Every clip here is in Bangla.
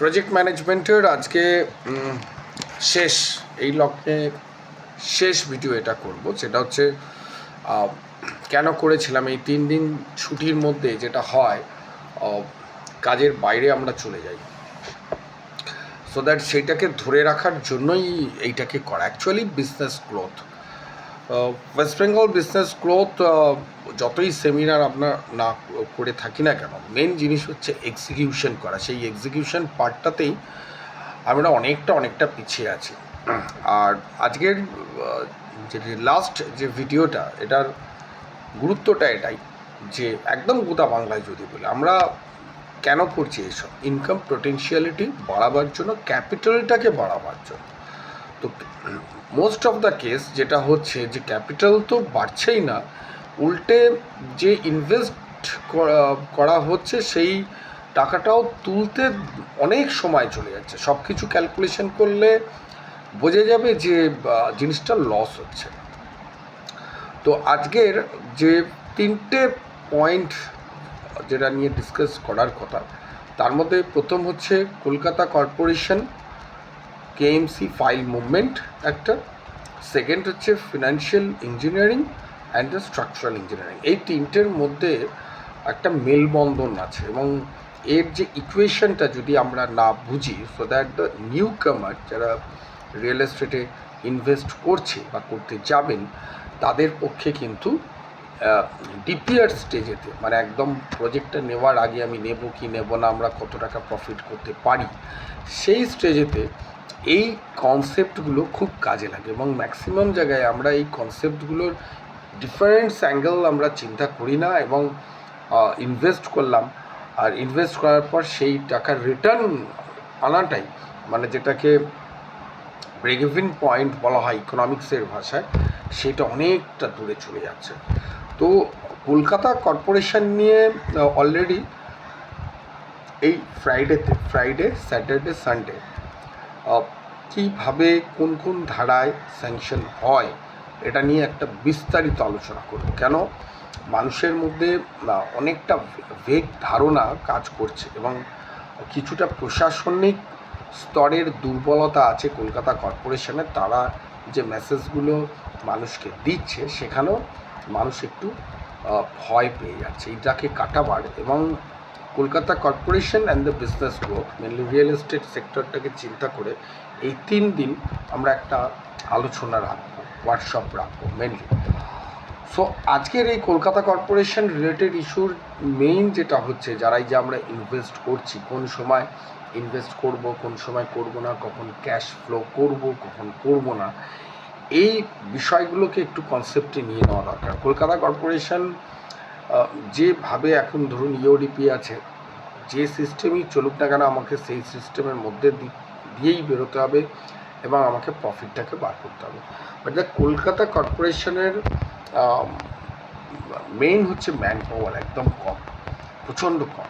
প্রজেক্ট ম্যানেজমেন্টের আজকে শেষ, এই লগ্নে শেষ ভিডিও এটা করব। সেটা হচ্ছে কেন করেছিলাম এই তিন দিন ছুটির মধ্যে যেটা হয় কাজের বাইরে আমরা চলে যাই। সো দ্যাট সেইটাকে ধরে রাখার জন্যই এইটাকে করা। Actually business growth West Bengal business growth যতই সেমিনার আপনার না করে থাকি না কেন মেন জিনিস হচ্ছে এক্সিকিউশন করা। সেই এক্সিকিউশন পার্টটাতেই আমরা অনেকটা অনেকটা পিছিয়ে আছি। আর আজকের যে লাস্ট যে ভিডিওটা এটার গুরুত্বটা এটাই যে একদম গোটা বাংলায় যদি বলি, আমরা কেন করছি এইসব ইনকাম পোটেনশিয়ালিটি বাড়াবার জন্য ক্যাপিটালটাকে বাড়াবার জন্য। তো মোস্ট অফ দ্য কেস যেটা হচ্ছে যে ক্যাপিটাল তো বাড়ছেই না, উল্টে যে ইনভেস্ট করা হচ্ছে সেই টাকাটাও তুলতে অনেক সময় চলে যাচ্ছে। সব কিছু ক্যালকুলেশন করলে বোঝা যাবে যে জিনিসটা লস হচ্ছে তো আজকের যে তিনটে পয়েন্ট যেটা নিয়ে ডিসকাস করার কথা, তার মধ্যে প্রথম হচ্ছে Kolkata corporation KMC file movement একটা সেকেন্ড হচ্ছে financial engineering and the structural engineering এই তিনটের মধ্যে একটা মেলবন্ধন আছে এবং এর যে ইকুয়েশনটা যদি আমরা না বুঝি সো দ্যাট দ্য নিউ কামার যারা রিয়েল এস্টেটে ইনভেস্ট করছে বা করতে যাবেন, তাদের পক্ষে কিন্তু ডিপিআর স্টেজেতে মানে একদম প্রজেক্টটা নেওয়ার আগে আমি নেব কি নেব না, আমরা কত টাকা প্রফিট করতে পারি, সেই স্টেজেতে এই কনসেপ্টগুলো খুব কাজে লাগে এবং ম্যাক্সিমাম জায়গায় আমরা এই কনসেপ্টগুলোর ডিফারেন্স অ্যাঙ্গেল আমরা চিন্তা করি না এবং ইনভেস্ট করলাম। আর ইনভেস্ট করার পর সেই টাকার রিটার্ন আনাটাই মানে যেটাকে ব্রেক ইভিন পয়েন্ট বলা হয় ইকোনমিক্সের ভাষায়, সেটা অনেকটা দূরে চলে যাচ্ছে। তো কলকাতা কর্পোরেশন নিয়ে অলরেডি এই ফ্রাইডেতে ফ্রাইডে স্যাটারডে সানডে কীভাবে কোন কোন ধারায় স্যাংশন হয়, এটা নিয়ে একটা বিস্তারিত আলোচনা করব। কেন? মানুষের মধ্যে অনেকটা ভেগ ধারণা কাজ করছে এবং কিছুটা প্রশাসনিক স্তরের দুর্বলতা আছে কলকাতা কর্পোরেশনের তারা যে মেসেজগুলো মানুষকে দিচ্ছে, সেখানেও মানুষ একটু ভয় পেয়ে যাচ্ছে এইটাকে কাটাবার এবং Kolkata corporation and the business growth mainly real estate সেক্টরটাকে চিন্তা করে এই তিন দিন আমরা একটা আলোচনা রাখব হোয়াটসঅ্যাপ রাখব মেনলি সো আজকের এই কলকাতা কর্পোরেশন রিলেটেড ইস্যুর মেইন যেটা হচ্ছে যারাই যে আমরা ইনভেস্ট করছি, কোন সময় ইনভেস্ট করব, কোন সময় করব না, কখন ক্যাশ ফ্লো করব, কখন করব না, এই বিষয়গুলোকে একটু কনসেপ্টে নিয়ে নেওয়া দরকার। কলকাতা কর্পোরেশন যেভাবে এখন ধরুন ইওডিপি আছে, যে সিস্টেমই চলুক না কেন আমাকে সেই সিস্টেমের মধ্যে দিয়েই বেরোতে হবে এবং আমাকে প্রফিটটাকে বার করতে হবে। বাট দ্য কলকাতা কর্পোরেশনের মেইন হচ্ছে ম্যান পাওয়ার একদম কম, প্রচণ্ড কম।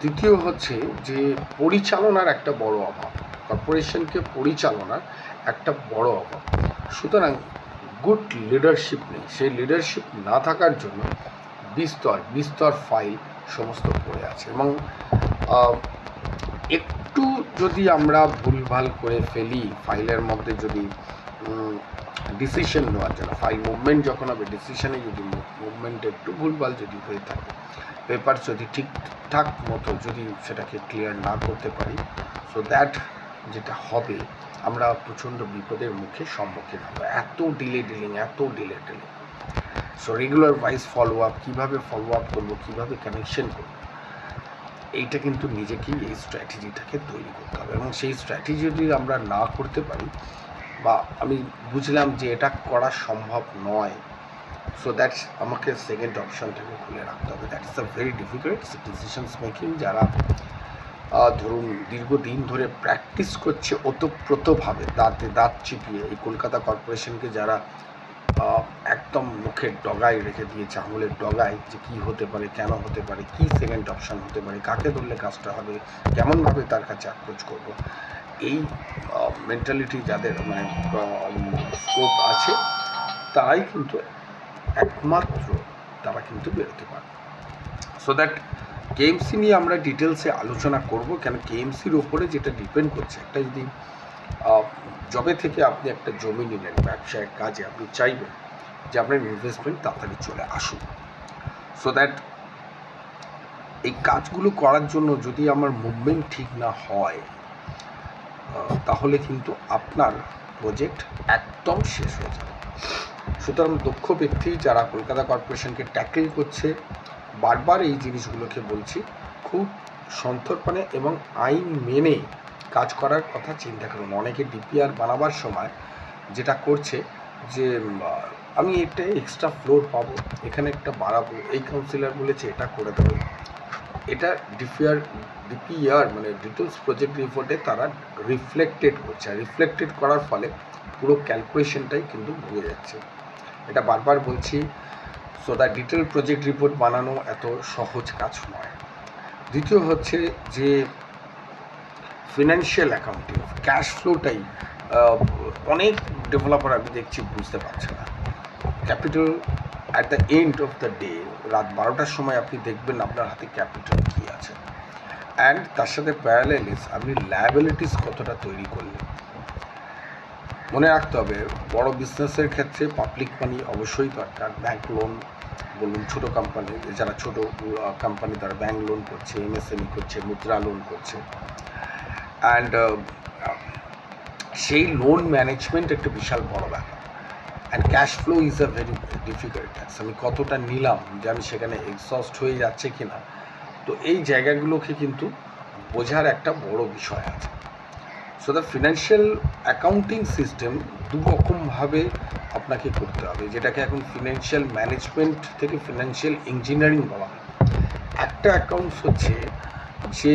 দ্বিতীয় হচ্ছে যে পরিচালনার একটা বড় অভাব কর্পোরেশনকে পরিচালনার একটা বড় অভাব। সুতরাং গুড লিডারশিপ নেই। সেই লিডারশিপ না থাকার জন্য বিস্তর বিস্তর ফাইল সমস্ত পড়ে আছে এবং একটু যদি আমরা ভুলভাল করে ফেলি ফাইলের মধ্যে যদি ডিসিশন নেওয়ার জন্য ফাইল মুভমেন্ট যখন হবে ডিসিশনে যদি মুভমেন্ট একটু ভুলভাল যদি হয়ে থাকে পেপার যদি ঠিকঠাক মতো যদি সেটাকে ক্লিয়ার না করতে পারি সো দ্যাট যেটা হবে, আমরা প্রচণ্ড বিপদের মুখে সম্মুখীন হব। এত ডিলে ডিলিং এত delay dealing so regular wise follow up কীভাবে ফলো আপ করব, কীভাবে কানেকশন করব, এইটা কিন্তু নিজেকেই এই স্ট্র্যাটেজিটাকে তৈরি করতে হবে। এবং সেই স্ট্র্যাটেজি যদি আমরা না করতে পারি বা আমি বুঝলাম যে এটা করা সম্ভব নয় সো দ্যাটস আমাকে সেকেন্ড অপশানটাকে খুলে রাখতে হবে। That is a very difficult decisions making যারা ধরুন দীর্ঘদিন ধরে প্র্যাকটিস করছে ওতপ্রোতভাবে, দাঁতে দাঁত চিপিয়ে এই কলকাতা কর্পোরেশনকে যারা একদম মুখের ডগায় রেখে দিয়েছে, আঙুলের ডগায় যে কী হতে পারে, কেন হতে পারে, কী সেকেন্ড অপশান হতে পারে, কাকে ধরলে কাজটা হবে, কেমনভাবে তার কাছে অ্যাপ্রোচ করব? এই মেন্টালিটি যাদের মানে স্কোপ আছে, তারাই কিন্তু একমাত্র তারা কিন্তু বেরোতে পারে সো দ্যাট কেএমসি নিয়ে আমরা ডিটেলসে আলোচনা করব, কেন কেএমসির ওপরে যেটা ডিপেন্ড করছে, একটা যদি জবে থেকে আপনি একটা জমি নিলেন, ব্যবসায়ের কাজে আপনি চাইবেন যে আপনার ইনভেস্টমেন্ট তাড়াতাড়ি চলে আসুক। সো দ্যাট এই কাজগুলো করার জন্য যদি আমার মুভমেন্ট ঠিক না হয় তাহলে কিন্তু আপনার প্রজেক্ট একদম শেষ হয়ে যাবে। সুতরাং দক্ষ ব্যক্তি যারা কলকাতা কর্পোরেশনকে ট্যাকেল করছে, বারবার এই জিনিসগুলোকে বলছি, খুব সন্তর্পণে এবং আইন মেনে কাজ করার কথা চিন্তা করুন। অনেকে ডিপিআর বানাবার সময় যেটা করছে যে আমি একটা এক্সট্রা ফ্লোর পাবো, এখানে একটা বাড়াবো, এই কাউন্সিলর বলেছে এটা করে দেবে। এটা ডিপিআর ডিপিআর মানে ডিটেলস প্রজেক্ট রিপোর্টে তারা রিফ্লেক্টেড করছে। আর রিফ্লেক্টেড করার ফলে পুরো ক্যালকুলেশনটাই কিন্তু ভুলে যাচ্ছে। এটা বারবার বলছি so the detail project report বানানো এত সহজ কাজ নয়। দ্বিতীয় হচ্ছে যে ফিনান্সিয়াল অ্যাকাউন্টিং ক্যাশ ফ্লোটাই অনেক ডেভেলপার আমি দেখছি বুঝতে পারছে না। Capital at the end of the day রাত বারোটার সময় আপনি দেখবেন আপনার হাতে ক্যাপিটাল কী আছে। অ্যান্ড তার সাথে প্যারালাইলিস আপনি লায়াবিলিটিস কতটা তৈরি করলেন। মনে রাখতে হবে, বড় বিজনেসের ক্ষেত্রে পাবলিক মানি অবশ্যই দরকার। ব্যাংক লোন বলুন ছোটো কোম্পানি যারা ছোটো কোম্পানি তারা ব্যাংক লোন করছে এমএসএমই করছে, মুদ্রা লোন করছে। অ্যান্ড সেই লোন ম্যানেজমেন্ট একটা বিশাল বড় ব্যাপার। And cash flow is a very difficult আমি কতটা নিলাম যে আমি সেখানে এক্সস্ট হয়ে যাচ্ছে কি না তো এই জায়গাগুলোকে কিন্তু বোঝার একটা বড় বিষয় আছে। So the financial accounting system দু রকমভাবে আপনাকে করতে হবে, যেটাকে এখন ফিনান্সিয়াল ম্যানেজমেন্ট থেকে ফিনান্সিয়াল ইঞ্জিনিয়ারিং বলা হয়। একটা অ্যাকাউন্টস হচ্ছে যে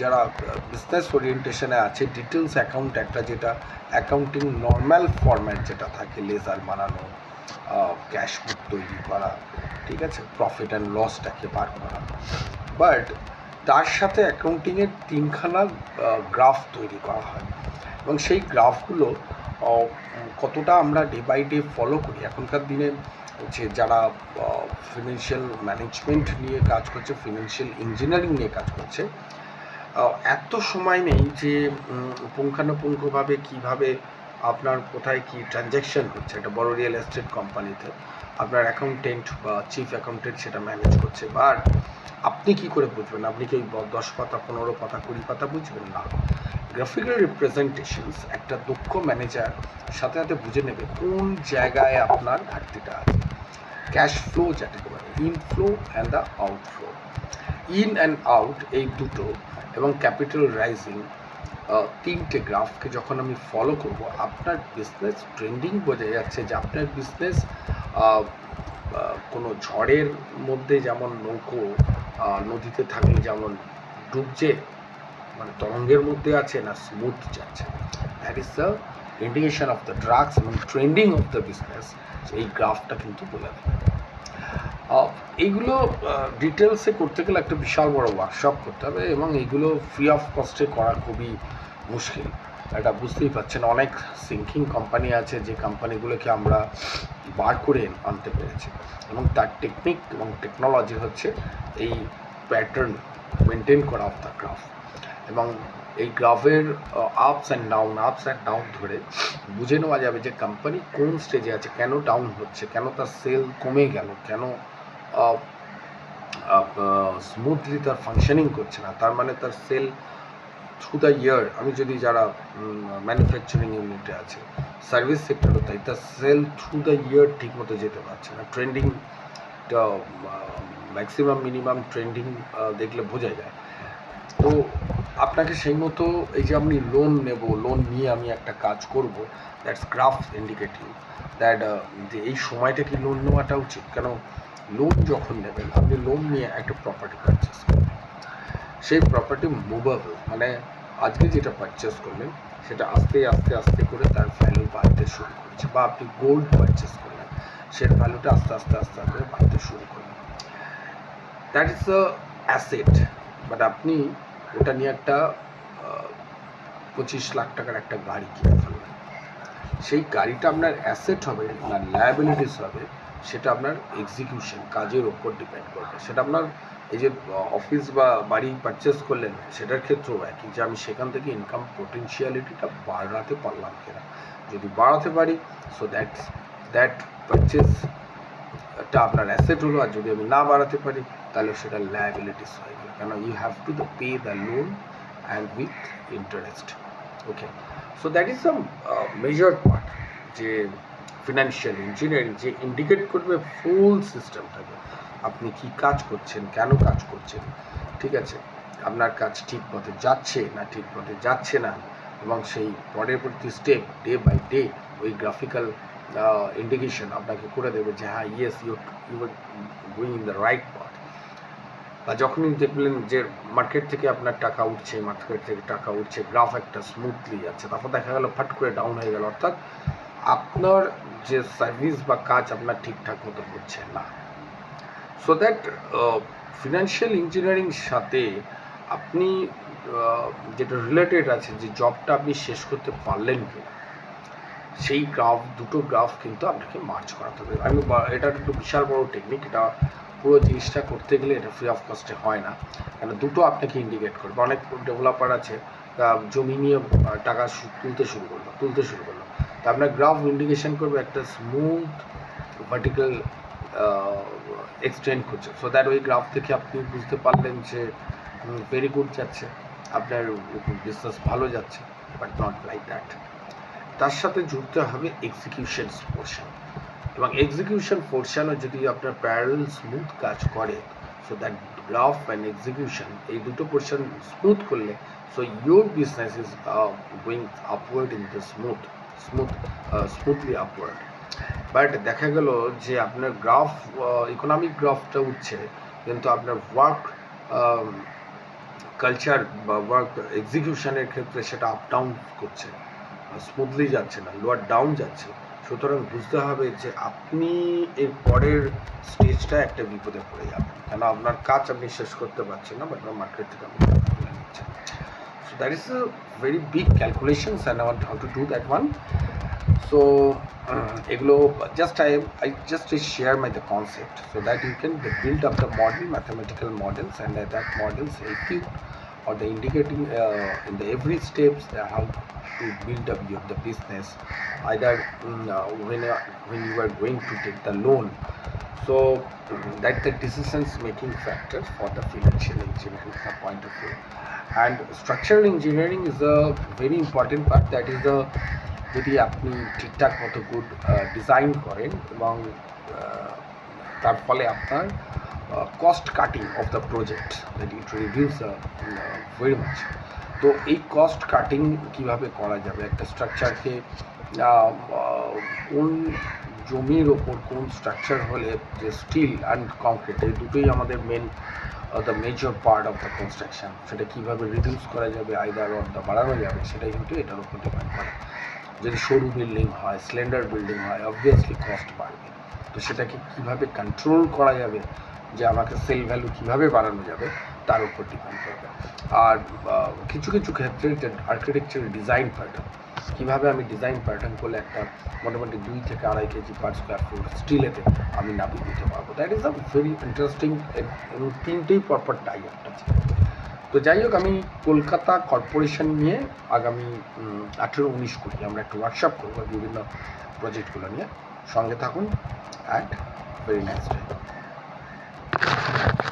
যারা বিজনেস ওরিয়েন্টেশনে আছে ডিটেলস অ্যাকাউন্ট একটা যেটা অ্যাকাউন্টিং নর্মাল ফরম্যাট যেটা থাকে লেজার বানানো ক্যাশ বুক তৈরি করা, ঠিক আছে? প্রফিট অ্যান্ড লসটাকে বার করা। বাট তার সাথে অ্যাকাউন্টিংয়ের তিনখানা গ্রাফ তৈরি করা হয়। এবং সেই গ্রাফগুলো কতটা আমরা ডে বাই ডে ফলো করি? এখনকার দিনে যে যারা ফিনান্সিয়াল ম্যানেজমেন্ট নিয়ে কাজ করছে ফিনান্সিয়াল ইঞ্জিনিয়ারিং নিয়ে কাজ করছে এত সময় নেই যে পুঙ্খানুপুঙ্খভাবে কীভাবে আপনার কোথায় কি ট্রানজ্যাকশন হচ্ছে। একটা বড় রিয়েল এস্টেট কোম্পানিতে আপনার অ্যাকাউন্টেন্ট বা চিফ অ্যাকাউন্টেন্ট সেটা ম্যানেজ করছে। বাট আপনি কি করে বুঝবেন? আপনি কি ওই দশ পাতা, পনেরো পাতা, কুড়ি পাতা বুঝবেন? না। গ্রাফিক্যাল রিপ্রেজেন্টেশনস একটা দক্ষ ম্যানেজার সাথে সাথে বুঝে নেবে কোন জায়গায় আপনার ঘাটতিটা আছে। ক্যাশ ফ্লো যাকে বলে inflow and the outflow in and out এই দুটো এবং ক্যাপিটাল রাইজিং তিনটে গ্রাফকে যখন আমি ফলো করব, আপনার বিজনেস ট্রেন্ডিং বোঝা যাচ্ছে যে আপনার বিজনেস কোনো ঝড়ের মধ্যে যেমন নৌকো নদীতে থাকলে যেমন ডুবছে মানে তরঙ্গের মধ্যে আছে না স্মুথ যাচ্ছে। That is the indication of the drugs এবং ট্রেন্ডিং অফ দ্য বিজনেস এই গ্রাফটা কিন্তু বলে দেবে এইগুলো ডিটেলসে করতে গেলে একটা বিশাল বড় ওয়ার্কশপ করতে হবে এবং এইগুলো ফ্রি অফ কস্টে করা খুবই মুশকিল। এটা বুঝতেই পারছেন, অনেক সিঙ্কিং কোম্পানি আছে যে কোম্পানিগুলোকে আমরা বার করে আনতে পেরেছি। এবং তার টেকনিক এবং টেকনোলজি হচ্ছে এই প্যাটার্ন মেনটেন করা অফ দ্য গ্রাফ এবং এই গ্রাফের ups and down ups and down ধরে বুঝে নেওয়া যাবে যে কোম্পানি কোন স্টেজে আছে, কেন ডাউন হচ্ছে, কেন তার সেল কমে গেল, কেন স্মুথলি তার ফাংশনিং করছে না। তার মানে তার সেল থ্রু দ্য ইয়ার আমি যদি যারা ম্যানুফ্যাকচারিং ইউনিটে আছে সার্ভিস সেক্টরও তাই তার সেল থ্রু দ্য ইয়ার ঠিক মতো যেতে পারছে না। ট্রেন্ডিং ম্যাক্সিমাম মিনিমাম ট্রেন্ডিং দেখলে বোঝা যায়। তো আপনাকে সেই মতো এই যে আপনি লোন নেব লোন নিয়ে আমি একটা কাজ করব দ্যাটস গ্রাফ ইন্ডিকেটিভ দ্যাট যে এই সময়টা কি লোন নেওয়াটা উচিত? কেন লোন যখন নেবেন, আপনি লোন নিয়ে একটা প্রপার্টি পারচেস করবেন। সেই প্রপার্টি মুভেবল মানে আজকে যেটা পারচেস করলেন, সেটা আস্তে আস্তে আস্তে করে তার ভ্যালু বাড়তে শুরু করেছে বা আপনি গোল্ড পারচেস করলেন সের ভ্যালুটা আস্তে আস্তে আস্তে আস্তে বাড়তে শুরু করলেন। That is the asset but আপনি ওটা নিয়ে একটা পঁচিশ লাখ টাকার একটা গাড়ি কিনে ফেললেন। সেই গাড়িটা আপনার অ্যাসেট হবে না লায়াবিলিটিস হবে সেটা আপনার এক্সিকিউশন কাজের ওপর ডিপেন্ড করবে। সেটা আপনার এই যে অফিস বা বাড়ি পারচেস করলেন, সেটার ক্ষেত্রেও একই যে, আমি সেখান থেকে ইনকাম পোটেনশিয়ালিটিটা বাড়াতে পারলাম কিনা। যদি বাড়াতে পারি সো দ্যাট দ্যাট পারচেস টা আপনার অ্যাসেট হলো, আর যদি আমি না বাড়াতে পারি, তাহলে সেটা লায়াবিলিটিস হয়ে গেল। কেন? You have to the pay the loan and with interest okay so that is some major part যে ফিনান্সিয়াল ইঞ্জিনিয়ারিং যে ইন্ডিকেট করবে ফুল সিস্টেমটাকে আপনি কি কাজ করছেন, কেন কাজ করছেন, ঠিক আছে? আপনার কাজ ঠিক পথে যাচ্ছে না ঠিক পথে যাচ্ছে না? এবং সেই পরের প্রতি স্টেপ ডে বাই ডে ওই গ্রাফিক্যাল ইন্ডিকেশন আপনাকে করে দেবে যে হ্যাঁ yes you you going in the right পথ বা যখনই দেখলেন যে মার্কেট থেকে আপনার টাকা উঠছে মার্কেট থেকে টাকা উঠছে গ্রাফ একটা স্মুথলি যাচ্ছে তারপর দেখা গেল, ফাট করে ডাউন হয়ে গেল। অর্থাৎ আপনার যে সার্ভিস বা কাজ আপনার ঠিকঠাক মতো হচ্ছে না। সো দ্যাট ফিনান্সিয়াল ইঞ্জিনিয়ারিং সাথে আপনি যেটা রিলেটেড আছে যে জবটা আপনি শেষ করতে পারলেন কিনা, সেই গ্রাফ দুটো গ্রাফ কিন্তু আপনাকে মার্চ করাতে হবে। আমি এটা একটু বিশাল বড় টেকনিক এটা পুরো জিনিসটা করতে গেলে এটা ফ্রি অফ কস্টে হয় না। কেন, দুটো আপনাকে ইন্ডিকেট করবে। অনেক ডেভেলপার আছে জমি নিয়ে টাকা তুলতে শুরু করল, তুলতে শুরু করল। তা আপনার গ্রাফ ইন্ডিকেশন করবে, একটা স্মুথ ভার্টিক্যাল এক্সটেন্ড করছে। সো দ্যাট ওই গ্রাফ থেকে আপনি বুঝতে পারলেন যে ভেরি গুড যাচ্ছে, আপনার বিজনেস ভালো যাচ্ছে বাট নট লাইক দ্যাট তার সাথে জুড়তে হবে এক্সিকিউশন পোর্শন এবং এক্সিকিউশন পোর্শনও যদি আপনার প্যারাল স্মুথ কাজ করে so that graph and execution এই দুটো পোর্শন স্মুথ করলে so your business is going upward in the smooth smooth smoothly upward but দেখা গেল যে আপনার গ্রাফ ইকোনমিক গ্রাফটা উঠছে, কিন্তু আপনার ওয়ার্ক কালচার বা ওয়ার্ক এক্সিকিউশনের ক্ষেত্রে সেটা আপ ডাউন করছে স্মুথলি যাচ্ছে না লোয়ার ডাউন যাচ্ছে। সুতরাং বুঝতে হবে যে আপনি এর পরের স্টেজটা একটা বিপদে পড়ে যাবেন। কেন আপনার কাজ আপনি শেষ করতে পারছেন না বাট মার্কেট থেকে আপনি নিচ্ছেন so that is a very big calculations and I want how to do that one so uh, এগুলো just I, I just share my the concept so that you can build up the model mathematical models and uh, that models help you or the indicating uh, in the every steps uh, how to build up your the business either mm, uh, when uh, when you are going to take the loan so mm, that the decisions making factor for the financial engineering uh, point of view and structural engineering is a very important part that is the যদি আপনি ঠিকঠাক মতো গুড ডিজাইন করেন এবং তার ফলে আপনার cost cutting of the project that it reduce very much তো এই কস্ট কাটিং কীভাবে করা যাবে একটা স্ট্রাকচারকে কোন জমির ওপর কোন স্ট্রাকচার হলে যে স্টিল অ্যান্ড কংক্রিট এই দুটোই আমাদের main the major part of the construction সেটা কীভাবে রিডিউস করা যাবে আইদার অর দ্য বাড়ানো যাবে, সেটাই কিন্তু এটার উপর ডিপেন্ড করে। যদি সরু বিল্ডিং হয় স্লেন্ডার বিল্ডিং হয় অবভিয়াসলি কস্ট বাড়বে। তো সেটাকে কীভাবে কন্ট্রোল করা যাবে, যে আমাকে সেল ভ্যালু কীভাবে বাড়ানো যাবে তার উপর ডিপেন্ড করবে। আর কিছু কিছু ক্ষেত্রে যে ডিজাইন প্যাটার্ন কীভাবে আমি ডিজাইন প্যাটার্ন করলে একটা মোটামুটি দুই থেকে আড়াই কেজি পার স্কোয়ার ফুট স্টিলেতে আমি নামিয়ে দিতে পারব। That is a very interesting তিনটেই পরপর টাই আছে। তো যাই হোক, আমি কলকাতা কর্পোরেশন নিয়ে আগামী আঠেরো উনিশ কুড়ি আমরা একটা ওয়ার্কশপ করব বিভিন্ন প্রজেক্টগুলো নিয়ে। সঙ্গে থাকুন অ্যান্ড ভেরি নাইস ডে